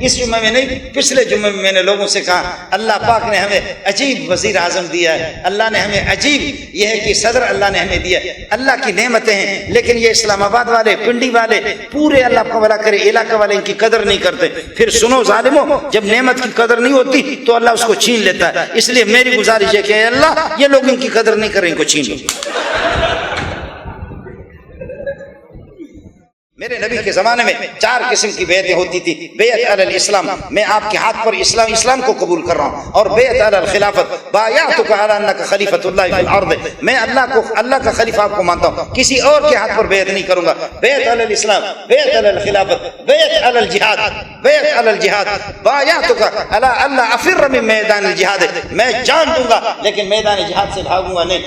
اس جمعے میں نہیں، پچھلے جمعے میں میں نے لوگوں سے کہا، اللہ پاک نے ہمیں عجیب وزیر اعظم دیا ہے۔ اللہ نے ہمیں عجیب، یہ ہے کہ صدر اللہ نے ہمیں دیا ہے۔ اللہ کی نعمتیں ہیں، لیکن یہ اسلام آباد والے، پنڈی والے، پورے اللہ کا کرے، علاقہ والے ان کی قدر نہیں کرتے۔ پھر سنو ظالمو، جب نعمت کی قدر نہیں ہوتی تو اللہ اس کو چھین لیتا ہے۔ اس لیے میری گزارش ہے کہ اللہ، یہ لوگ ان کی قدر نہیں کریں، ان کو چھین لو۔ میرے نبی کے زمانے میں چار قسم کی بیعتیں ہوتی تھی۔ بیعت علی الاسلام۔ میں آپ کے ہاتھ پر اسلام اسلام کو قبول کر رہا ہوں۔ اور بیعت علی الخلافت۔ بایعتک علی انک خلیفۃ اللہ فی الارض۔ میں اللہ کو، اللہ کا خلیفہ آپ کو مانتا ہوں۔ کسی اور کے ہاتھ پر بیعت نہیں کروں گا۔ بیعت علی الاسلام، بیعت علی الخلافت، بیعت علی الجہاد، بیعت علی الجہاد۔ بایعتک علی اللہ افر من میدان الجہاد۔ میں جان دوں گا، لیکن میدان جہاد سے بھاگوں گا نہیں۔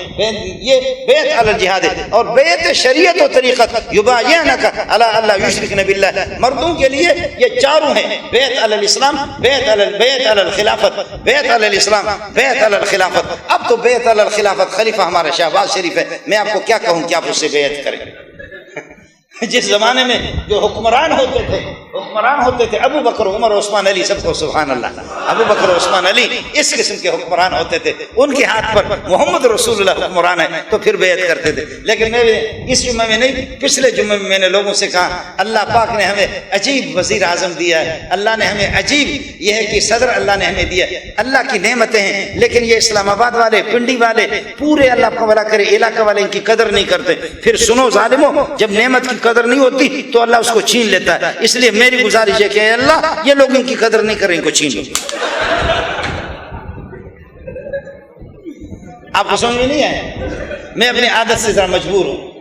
یہ بیعت علی الجہاد ہے۔ اور بیعت شریعت و طریقت۔ یبایعنک علی اللہ یشرک نبی اللہ، مردوں کے لیے یہ چاروں ہیں، بیت علی الاسلام، بیت علی بیت علی الخلافت، بیت علی الاسلام، بیت علی الخلافت۔ اب تو بیت علی الخلافت خلیفہ ہمارا شہباز شریف ہے میں آپ کو کیا کہوں کہ آپ اس سے بیعت کریں۔ جس زمانے میں جو حکمران ہوتے تھے حکمران ہوتے تھے۔ ابو بکر، عمر، عثمان علی سب کو سبحان اللہ۔ ابو بکر، عثمان علی اس قسم کے حکمران ہوتے تھے۔ ان کے ہاتھ پر محمد رسول اللہ حکمران ہے تو پھر بیعت کرتے تھے۔ لیکن میں اس جمعے میں نہیں، پچھلے جمعے میں میں نے لوگوں سے کہا، اللہ پاک نے ہمیں عجیب وزیر اعظم دیا ہے۔ اللہ نے ہمیں عجیب، یہ ہے کہ صدر اللہ نے ہمیں دیا ہے۔ اللہ کی نعمتیں ہیں، لیکن یہ اسلام آباد والے، پنڈی والے، پورے اللہ کا کرے، علاقہ والے ان کی قدر نہیں کرتے۔ پھر سنو ظالمو جب نعمت کی قدر نہیں ہوتی تو اللہ اس کو چھین لیتا ہے۔ اس لیے میری گزارش ہے کہ اے اللہ یہ لوگ ان کی قدر نہیں کریں کو چھین لو آپ کو سمجھ نہیں آئے میں اپنی عادت سے ذرا مجبور ہوں۔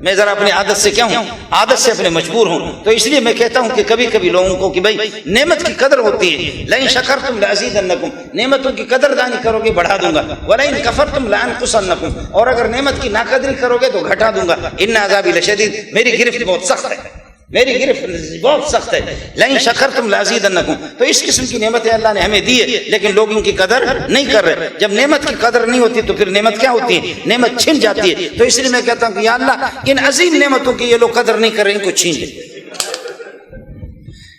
میں ذرا اپنی عادت سے کیا ہوں؟ عادت سے اپنے مجبور ہوں۔ تو اس لیے میں کہتا ہوں کہ کبھی کبھی لوگوں کو کہ بھائی، نعمت کی قدر ہوتی ہے۔ لئن شکرتم لازیدنکم۔ نعمتوں کی قدر دانی کرو گے، بڑھا دوں گا۔ ولئن کفرتم لانقصنکم۔ اور اگر نعمت کی ناقدری کرو گے تو گھٹا دوں گا۔ ان عذابی لشدید۔ میری گرفت بہت سخت ہے۔ میری گرفت بہت سخت ہے لئن شکرتم لازیدنکم تو اس قسم کی نعمتیں اللہ نے ہمیں دی ہے لیکن لوگ ان کی قدر نہیں کر رہے جب نعمت کی قدر نہیں ہوتی تو پھر نعمت کیا ہوتی ہے نعمت چھن جاتی ہے تو اس لیے میں کہتا ہوں کہ یا اللہ ان عظیم نعمتوں کی یہ لوگ قدر نہیں کر رہے ان کو چھین لے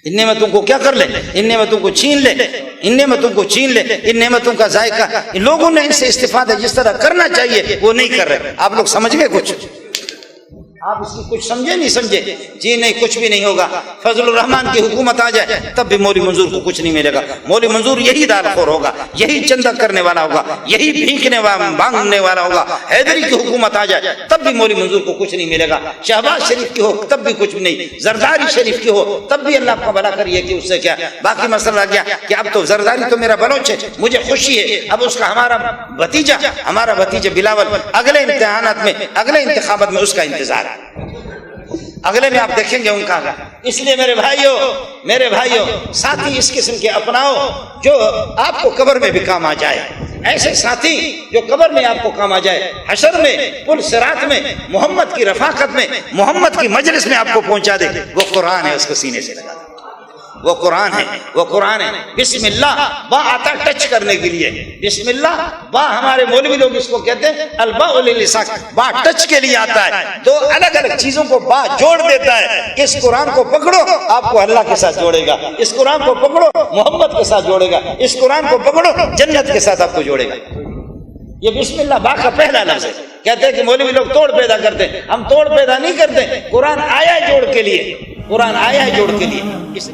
ان نعمتوں کو کیا کر لے ان نعمتوں کو چھین لے ان نعمتوں کو چھین لے ان نعمتوں کا ذائقہ ان لوگوں نے ان سے استفادہ جس طرح کرنا چاہیے وہ نہیں کر رہے آپ لوگ سمجھ گئے کچھ آپ اس کی کچھ سمجھے نہیں سمجھے؟ جی نہیں، کچھ بھی نہیں ہوگا۔ فضل الرحمان کی حکومت آ جائے، تب بھی مولی منظور کو کچھ نہیں ملے گا۔ مولی منظور یہی دار خور ہوگا، یہی چندہ کرنے والا ہوگا، یہی بھینکنے والا بانگنے والا ہوگا۔ حیدری کی حکومت آ جائے، تب بھی مولی منظور کو کچھ نہیں ملے گا۔ شہباز شریف کی ہو، تب بھی کچھ نہیں۔ زرداری شریف کی ہو، تب بھی اللہ کا بلا کریے کہ اس سے کیا۔ باقی مسئلہ آ گیا کہ اب تو زرداری تو میرا بلوچ ہے، مجھے خوشی ہے۔ اب اس کا ہمارا بھتیجا ہمارا بھتیجا بلاول، اگلے امتحانات میں، اگلے انتخابات میں اس کا انتظار ہے۔ اگلے میں آپ دیکھیں گے ان کا۔ اس لیے میرے بھائیوں میرے بھائیوں ساتھی اس قسم کے اپناؤ جو آپ کو قبر میں بھی کام آ جائے۔ ایسے ساتھی جو قبر میں آپ کو کام آ جائے۔ حشر میں، پل سرات میں، محمد کی رفاقت میں، محمد کی مجلس میں آپ کو پہنچا دے۔ وہ قرآن ہے اس کو سینے سے لگا دے۔ وہ قرآن ہے، وہ قرآن ہے۔ بسم اللہ با آتا ٹچ کرنے کے لیے۔ بسم اللہ با ہمارے مولوی لوگ اس کو کہتے ہیں البا لساک با ٹچ کے لیے آتا ہے۔ تو الگ الگ چیزوں کو با جوڑ دیتا ہے۔ اس قرآن کو پکڑو، آپ کو اللہ کے ساتھ جوڑے گا۔ اس قرآن کو پکڑو، محمد کے ساتھ جوڑے گا۔ اس قرآن کو پکڑو، جنت کے ساتھ آپ کو جوڑے گا۔ یہ بسم اللہ با کا پہلا لفظ ہے۔ کہتے ہیں کہ مولوی لوگ توڑ پیدا کرتے ہیں۔ ہم توڑ پیدا نہیں کرتے۔ قرآن آیا جوڑ کے لیے۔ قرآن آیا ہے جوڑ کے لیے۔ اس